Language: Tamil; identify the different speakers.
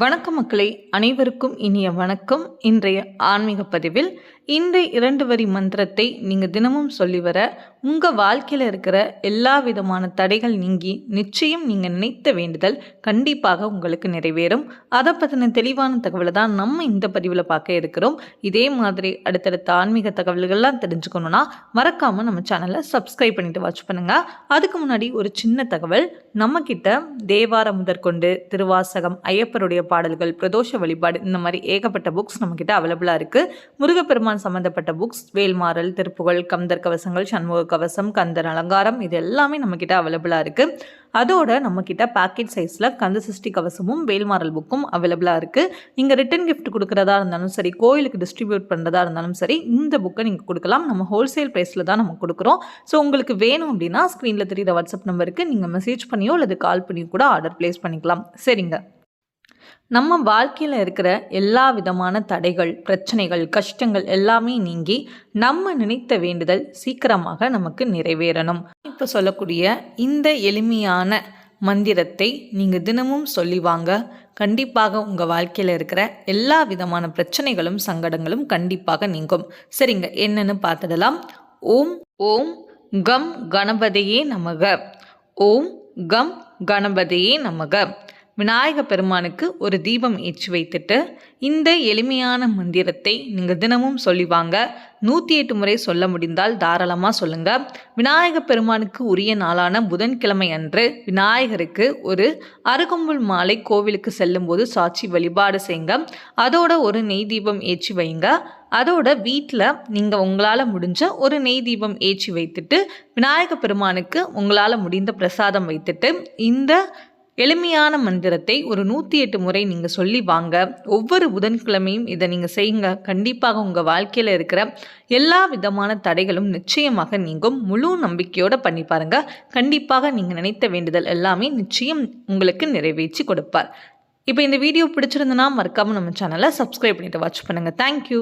Speaker 1: வணக்கம் மக்களே அனைவருக்கும் இனிய வணக்கம். இன்றைய ஆன்மீக பதிவில் இந்த இரண்டு வரி மந்திரத்தை நீங்கள் தினமும் சொல்லி வர உங்கள் வாழ்க்கையில் இருக்கிற எல்லா விதமான தடைகள் நீங்கி நிச்சயம் நீங்கள் நினைத்த வேண்டுதல் கண்டிப்பாக உங்களுக்கு நிறைவேறும். அதை பற்றின தெளிவான தகவலை தான் நம்ம இந்த பதிவில் பார்க்க இருக்கிறோம். இதே மாதிரி அடுத்தடுத்த ஆன்மீக தகவல்கள்லாம் தெரிஞ்சுக்கணுன்னா மறக்காமல் நம்ம சேனலை சப்ஸ்கிரைப் பண்ணிட்டு வாட்ச் பண்ணுங்கள் அதுக்கு முன்னாடி ஒரு சின்ன தகவல் நம்மக்கிட்ட தேவாரம் முதற்கொண்டு திருவாசகம் ஐயப்பருடைய பாடல்கள் பிரதோஷ வழிபாடு இந்த மாதிரி ஏகப்பட்ட புக்ஸ் நம்மக்கிட்ட அவைலபிளாக இருக்குது முருகப்பெருமான் சம்மந்தப்பட்ட புக்ஸ் வேல்மாறல் திருப்புகழ் கந்தர் கவசங்கள் சண்முக கவசம் கந்தர் அலங்காரம் இது எல்லாமே நம்மக்கிட்ட அவைலபிளாக இருக்குது அதோட நம்மக்கிட்ட பேக்கெட் சைஸில் கந்த சஷ்டி கவசமும் வேல்மாறல் புக்கும் அவைலபிளாக இருக்குது நீங்கள் ரிட்டன் கிஃப்ட் கொடுக்குறதா இருந்தாலும் சரி கோயிலுக்கு டிஸ்ட்ரிபியூட் பண்ணுறதா இருந்தாலும் சரி இந்த புக்கை நீங்கள் கொடுக்கலாம். நம்ம ஹோல்சேல் ப்ரைஸில் தான் நம்ம கொடுக்குறோம். ஸோ உங்களுக்கு வேணும் அப்படின்னா ஸ்க்ரீனில் தெரியுற வாட்ஸ்அப் நம்பருக்கு நீங்கள் மெசேஜ் பண்ணியோ அல்லது கால் பண்ணியோ கூட ஆர்டர் ப்ளேஸ் பண்ணிக்கலாம். சரிங்க. நம்ம வாழ்க்கையில் இருக்கிற எல்லா விதமான தடைகள் பிரச்சனைகள் கஷ்டங்கள் எல்லாமே நீங்கி நம்ம நினைத்த வேண்டுதல் சீக்கிரமாக நமக்கு நிறைவேறணும். இப்போ சொல்லக்கூடிய இந்த எளிமையான மந்திரத்தை நீங்கள் தினமும் சொல்லி வாங்க. கண்டிப்பாக உங்கள் வாழ்க்கையில் இருக்கிற எல்லா விதமான பிரச்சனைகளும் சங்கடங்களும் கண்டிப்பாக நீங்கும். சரிங்க என்னன்னு பார்த்துடலாம். ஓம் ஓம் கம் கணபதியே நமக. ஓம் கம் கணபதியே நமக. விநாயக பெருமானுக்கு ஒரு தீபம் ஏற்றி வைத்துட்டு இந்த எளிமையான மந்திரத்தை நீங்கள் தினமும் சொல்லிவாங்க நூற்றி எட்டு முறை சொல்ல முடிந்தால் தாராளமாக சொல்லுங்கள் விநாயக பெருமானுக்கு உரிய நாளான புதன்கிழமை அன்று விநாயகருக்கு ஒரு அருகம்புல் மாலை கோவிலுக்கு செல்லும்போது சாட்சி வழிபாடு செய்யுங்க. அதோட ஒரு நெய் தீபம் ஏற்றி வைங்க. அதோட வீட்டில் நீங்கள் உங்களால் முடிஞ்ச ஒரு நெய் தீபம் ஏற்றி வைத்துட்டு விநாயக பெருமானுக்கு உங்களால் முடிந்த பிரசாதம் வைத்துட்டு இந்த எளிமையான மந்திரத்தை ஒரு நூற்றி எட்டு முறை நீங்கள் சொல்லி வாங்க. ஒவ்வொரு புதன்கிழமையும் இதை நீங்கள் செய்யுங்க. கண்டிப்பாக உங்கள் வாழ்க்கையில் இருக்கிற எல்லா விதமான தடைகளும் நிச்சயமாக நீங்கும். முழு நம்பிக்கையோடு பண்ணி பாருங்க. கண்டிப்பாக நீங்கள் நினைத்த வேண்டுதல் எல்லாமே நிச்சயம் உங்களுக்கு நிறைவேற்றி கொடுப்பார். இப்போ இந்த வீடியோ பிடிச்சிருந்தனா மறக்காமல் நம்ம சேனலை சப்ஸ்கிரைப் பண்ணிவிட்டு வாட்ச் பண்ணுங்கள் தேங்க்யூ